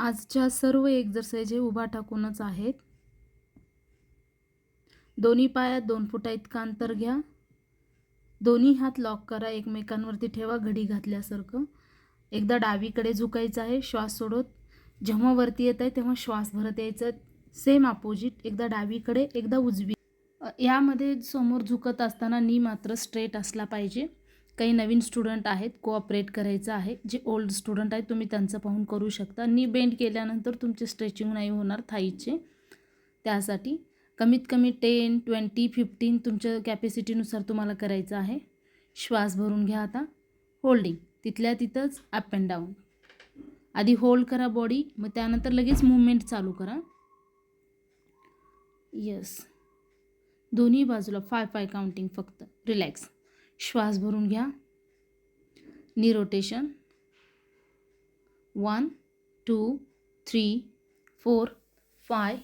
आजच्या सर्व एक्झरसाइज हे उभा टाकूनच आहेत. दोन्ही पायात दोन फुटा इतकं अंतर घ्या. दोन्ही हात लॉक करा एकमेकांवरती ठेवा घडी घातल्यासारखं. एकदा डावीकडे झुकायचं आहे श्वास सोडत. जेव्हा वरती येत आहे तेव्हा श्वास भरत यायचा सेम अपोजिट एकदा डावीकडे एकदा उजवी. यामध्ये समोर झुकत असताना नी मात्र स्ट्रेट असला पाहिजे. काही नवीन स्टुडंट आहेत कोऑपरेट करायचं आहे. जे ओल्ड स्टुडंट आहेत तुम्ही त्यांचं पाहून करू शकता. नी बेंड केल्यानंतर तुमचे स्ट्रेचिंग नाही होणार थाईचे. त्यासाठी कमीत कमी टेन ट्वेंटी फिफ्टीन तुमच्या कॅपॅसिटीनुसार तुम्हाला करायचं आहे. श्वास भरून घ्या आता. होल्डिंग तिथल्या तिथंच अप अँड डाऊन आधी होल्ड करा बॉडी मग त्यानंतर लगेच मुवमेंट चालू करा. यस दोन्ही बाजूला फाय फाय काउंटिंग फक्त. रिलॅक्स श्वास भरून घ्या. Knee rotation one two three four five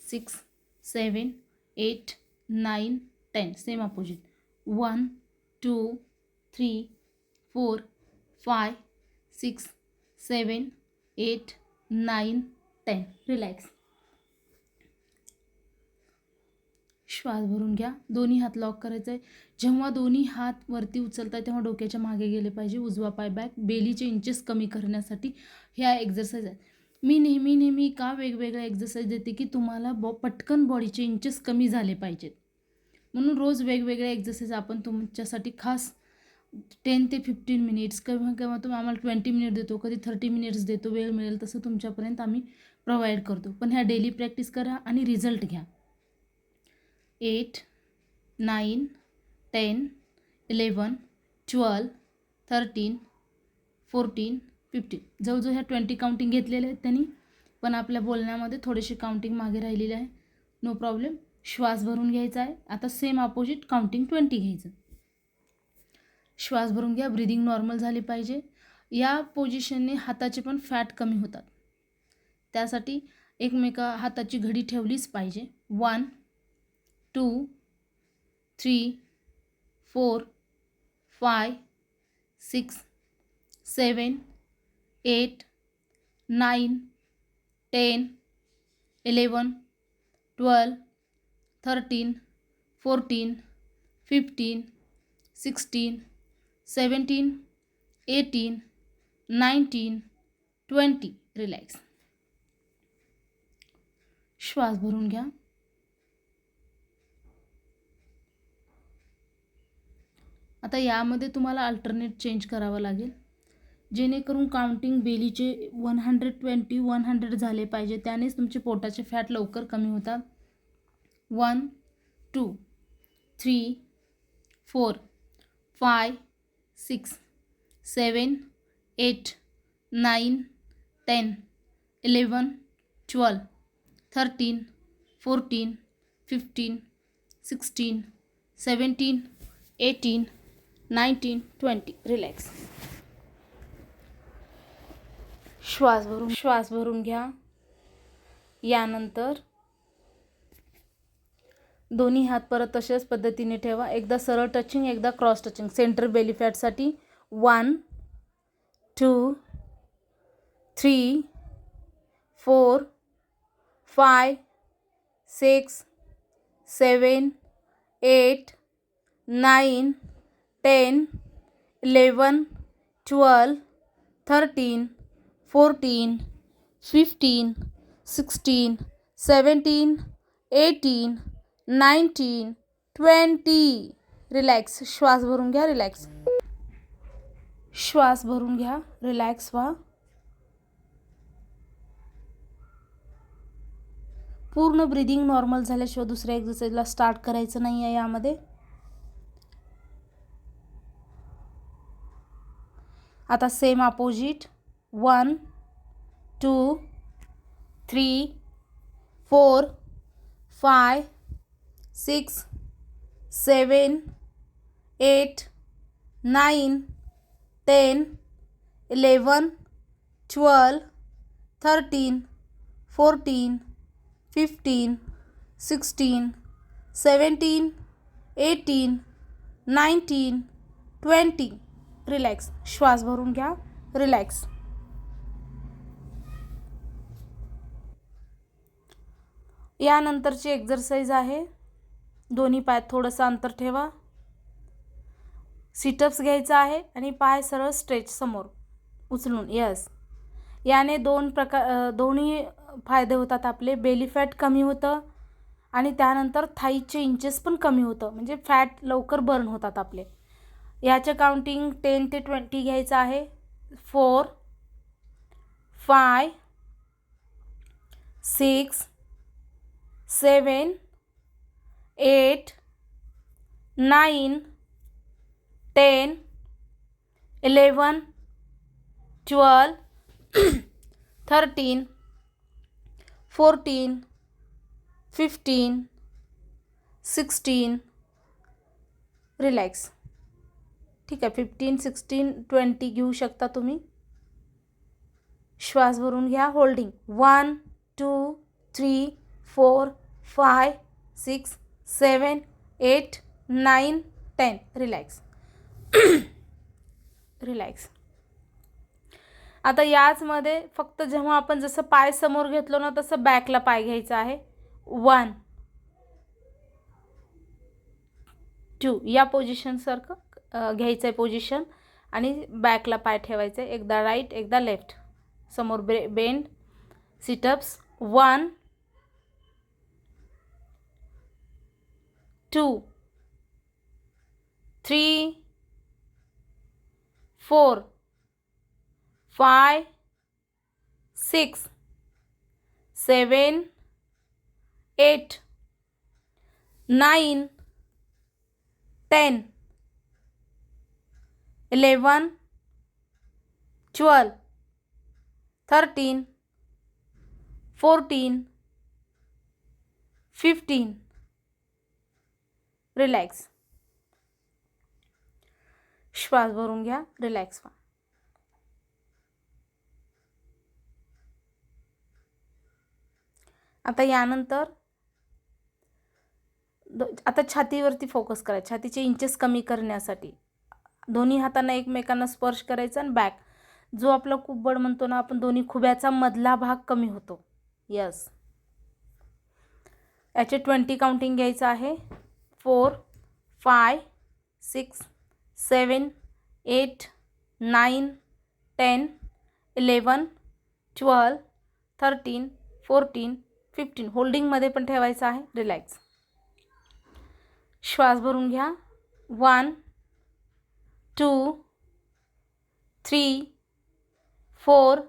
six seven eight nine ten same opposite one two three four five six seven eight nine ten relax श्वास भरून घ्या. दोन्ही हात लॉक करायचं आहे जेव्हा दोन्ही हात वरती उचलताय तेव्हा डोक्याच्या मागे गेले पाहिजे. उजवा पाय बॅक बेलीचे इंचेस कमी करण्यासाठी ह्या एक्झरसाईज आहेत. मी नेहमी नेहमी का वेगवेगळ्या एक्झरसाईज देते की तुम्हाला बॉ पटकन बॉडीचे इंचेस कमी झाले पाहिजेत. म्हणून रोज वेगवेगळ्या एक्झरसाईज आपण तुमच्यासाठी खास टेन ते फिफ्टीन मिनिट्स किंवा किंवा तुम्ही आम्हाला ट्वेंटी मिनिट देतो कधी थर्टी मिनिट्स देतो वेळ मिळेल तसं तुमच्यापर्यंत आम्ही प्रोव्हाइड करतो. पण ह्या डेली प्रॅक्टिस करा आणि रिझल्ट घ्या. Eight nine ten eleven twelve thirteen fourteen fifteen. जवळजवळ ह्या ट्वेंटी काउंटिंग घेतलेल्या आहेत त्यांनी. पण आपल्या बोलण्यामध्ये थोडीशी काउंटिंग मागे राहिलेली आहे. नो प्रॉब्लेम श्वास भरून घ्यायचा आहे. आता सेम अपोजिट काउंटिंग ट्वेंटी घ्यायचं. श्वास भरून घ्या. ब्रिदिंग नॉर्मल झाली पाहिजे. या पोझिशनने हाताचे पण फॅट कमी होतात. त्यासाठी एकमेका हाताची घडी ठेवलीच पाहिजे. One two, three, four five six, seven, eight, nine, ten, eleven, twelve, thirteen, fourteen, fifteen, sixteen, seventeen, eighteen nineteen twenty. Relax. श्वास भरून घ्या। आता यामध्ये तुम्हाला अल्टरनेट चेंज करावं लागेल. जेणेकरून counting बेलीचे one hundred twenty one hundred झाले पाहिजे. त्यानेच तुमचे पोटाचे फॅट लवकर कमी होतात. One two three four five six seven eight nine ten eleven twelve thirteen fourteen fifteen sixteen seventeen eighteen nineteen twenty. Relax श्वास भरून श्वास भरून घ्या. यानंतर दोन्ही हात परत तशाच पद्धतीने ठेवा. एकदा सरळ टचिंग एकदा cross touching centre belly फॅटसाठी one two three four five six seven eight nine ten eleven twelve thirteen fourteen fifteen sixteen seventeen eighteen nineteen twenty. Relax. श्वास भरून घ्या रिलॅक्स. श्वास भरून घ्या रिलॅक्स व्हा. पूर्ण ब्रिदिंग नॉर्मल झाल्याशिवाय दुसऱ्या एक्झरसाईजला स्टार्ट करायचं नाही आहे यामध्ये. आता same opposite one two three four five six seven eight nine ten eleven twelve thirteen fourteen fifteen sixteen seventeen eighteen nineteen twenty relax. श्वास भरून घ्या. रिलॅक्स. यानंतरची एक्झरसाईज आहे. दोन्ही पायात थोडंसं अंतर ठेवा. सिटअप्स घ्यायचा आहे आणि पाय सरळ स्ट्रेच समोर उचलून. यस याने दोन प्रकार दोन्ही फायदे होतात आपले. बेली फॅट कमी होतं आणि त्यानंतर थाईचे इंचेस पण कमी होतं. म्हणजे फॅट लवकर बर्न होतात आपले. याचं काउंटिंग टेन ते ट्वेंटी घ्यायचं आहे. Four five six seven eight nine ten eleven twelve thirteen fourteen fifteen sixteen relax ठीक आहे फिफ्टीन सिक्स्टीन ट्वेंटी घेऊ शकता तुम्ही. श्वास भरून घ्या holding one two three four five six seven eight nine ten relax relax आता याचमध्ये फक्त जेव्हा आपण जसं पाय समोर घेतलो ना तसं बॅकला पाय घ्यायचा आहे. वन टू या पोझिशनसारखं घ्यायचं आहे पोझिशन आणि बॅकला पाय ठेवायचं आहे एकदा राईट एकदा लेफ्ट समोर ब्रे bend situps one two three four five six seven eight nine ten eleven twelve thirteen fourteen fifteen. Relax. श्वास भरून घ्या रिलॅक्स व्हा. आता यानंतर आता छातीवरती फोकस करा. छातीचे इंचेस कमी करण्यासाठी. दोन्ही हातांना एकमेकांना स्पर्श करायचा आणि बॅक जो आपला कुब्बड म्हणतो ना आपण दोन्ही खुब्याचा मधला भाग कमी होतो. यस याचे ट्वेंटी काउंटिंग घ्यायचं आहे. Four five six seven eight nine ten eleven twelve thirteen fourteen fifteen होल्डिंगमध्ये पण ठेवायचं आहे. रिलॅक्स श्वास भरून घ्या. One two three four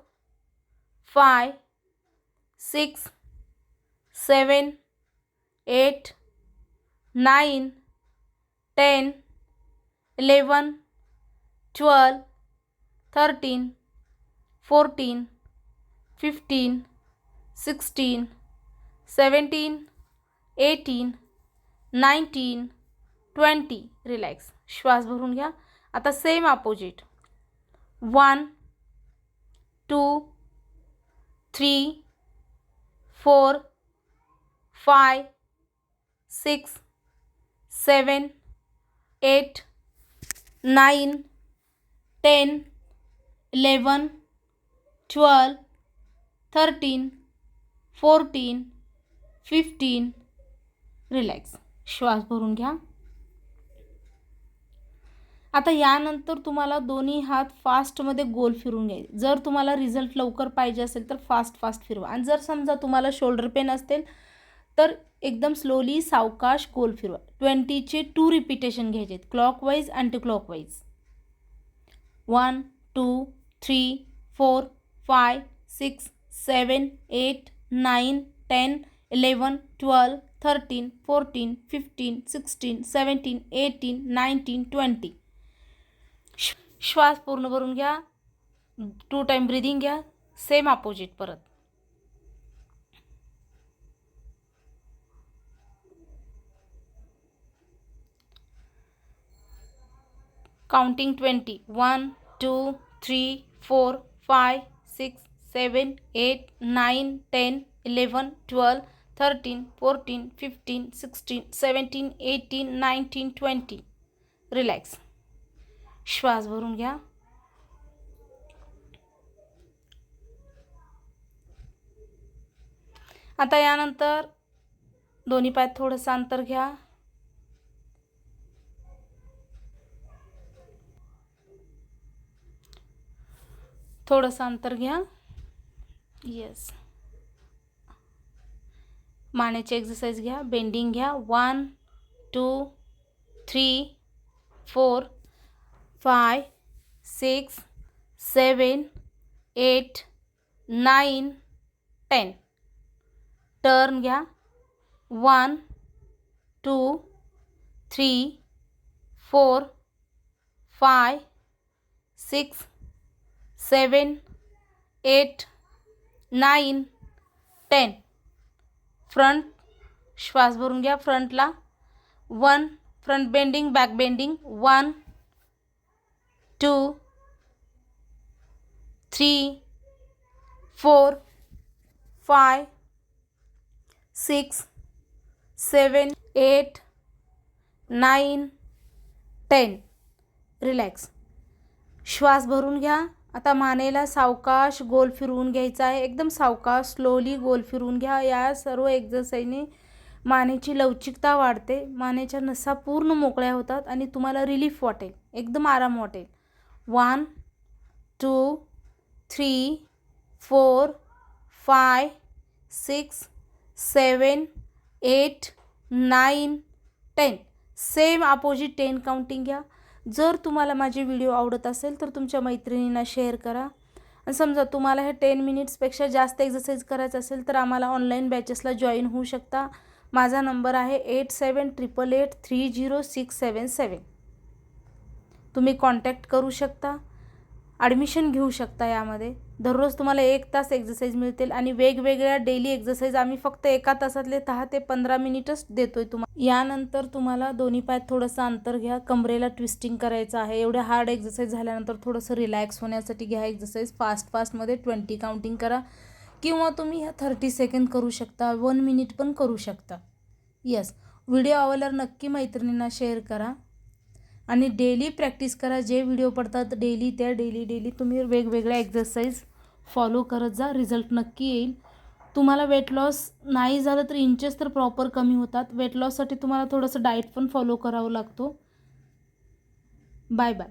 five six seven eight nine ten eleven twelve thirteen fourteen fifteen sixteen seventeen eighteen nineteen twenty relax श्वास भरून घ्या आता same opposite one two three four five six seven eight nine ten eleven twelve thirteen fourteen fifteen relax श्वास भरून घ्या. आता यानंतर तुम्हाला दोन्ही हात फास्टमध्ये गोल फिरून घ्यायचे. जर तुम्हाला रिझल्ट लवकर पाहिजे असेल तर फास्ट फास्ट फिरवा. आणि जर समजा तुम्हाला शोल्डर पेन असेल तर एकदम स्लोली सावकाश गोल फिरवा. ट्वेंटीचे टू रिपिटेशन घ्यायचे आहेत. Clockwise anti clockwise one two three four five six seven eight nine ten eleven twelve thirteen fourteen fifteen sixteen seventeen eighteen nineteen twenty श्वास पूर्ण भरून घ्या. टू टाईम ब्रिदिंग घ्या. सेम अपोजिट परत. Counting twenty one two three four five six seven eight nine ten eleven twelve thirteen fourteen fifteen sixteen seventeen eighteen nineteen twenty relax श्वास भरून घ्या. आता यानंतर दोन्ही पायात थोडंसं अंतर घ्या. थोडंसं अंतर घ्या. येस मानेची एक्सरसाइज घ्या. बेंडिंग घ्या. One two three four five six seven eight nine ten turn घ्या one two three four five six seven eight nine ten front श्वास भरून घ्या. फ्रंटला one front bending back bending one two three four five six seven eight nine ten. Relax. श्वास भरून घ्या. आता मानेला सावकाश गोल फिरवून घ्यायचा आहे. एकदम सावकाश स्लोली गोल फिरवून घ्या. या सर्व एक्झरसाईजने मानेची लवचिकता वाढते. मानेच्या नसा पूर्ण मोकळ्या होतात आणि तुम्हाला रिलीफ वाटेल. एकदम आराम वाटेल. One two three four five six seven eight nine ten. Same opposite ten counting घ्या. जर तुम्हाला माझे व्हिडिओ आवडत असेल तर तुमच्या मैत्रिणींना शेअर करा. आणि समजा तुम्हाला हे टेन मिनिट्सपेक्षा जास्त एक्सरसाइज करायचं असेल तर आम्हाला ऑनलाईन बॅचेसला जॉईन होऊ शकता. माझा नंबर आहे eight seven triple eight three zero six seven seven तुम्ही कॉन्टॅक्ट करू शकता. ॲडमिशन घेऊ शकता यामध्ये. दररोज तुम्हाला एक तास एक्झरसाईज मिळतील आणि वेगवेगळ्या डेली एक्झरसाईज आम्ही फक्त एका तासातले दहा ते पंधरा मिनिटच देतोय तुम्हाला यानंतर तुम्हाला दोन्ही पायात थोडंसं अंतर घ्या. कमरेला ट्विस्टिंग करायचं आहे. एवढ्या हार्ड एक्झरसाईज झाल्यानंतर थोडंसं रिलॅक्स होण्यासाठी घ्या एक्झरसाईज फास्ट फास्टमध्ये ट्वेंटी काउंटिंग करा. किंवा तुम्ही ह्या थर्टी सेकंड करू शकता. वन मिनिट पण करू शकता. यस व्हिडिओ आवडल्यावर नक्की मैत्रिणींना शेअर करा. आणि डेली प्रॅक्टिस करा. जे व्हिडिओ पडतात डेली त्या डेली डेली तुम्ही वेगवेगळ्या एक्झरसाईज फॉलो करत जा. रिझल्ट नक्की येईल. तुम्हाला वेट लॉस नाही झालं तर इंचेस तर प्रॉपर कमी होतात. वेट लॉससाठी तुम्हाला थोडंसं डाएट पण फॉलो करावं लागतो. Bye bye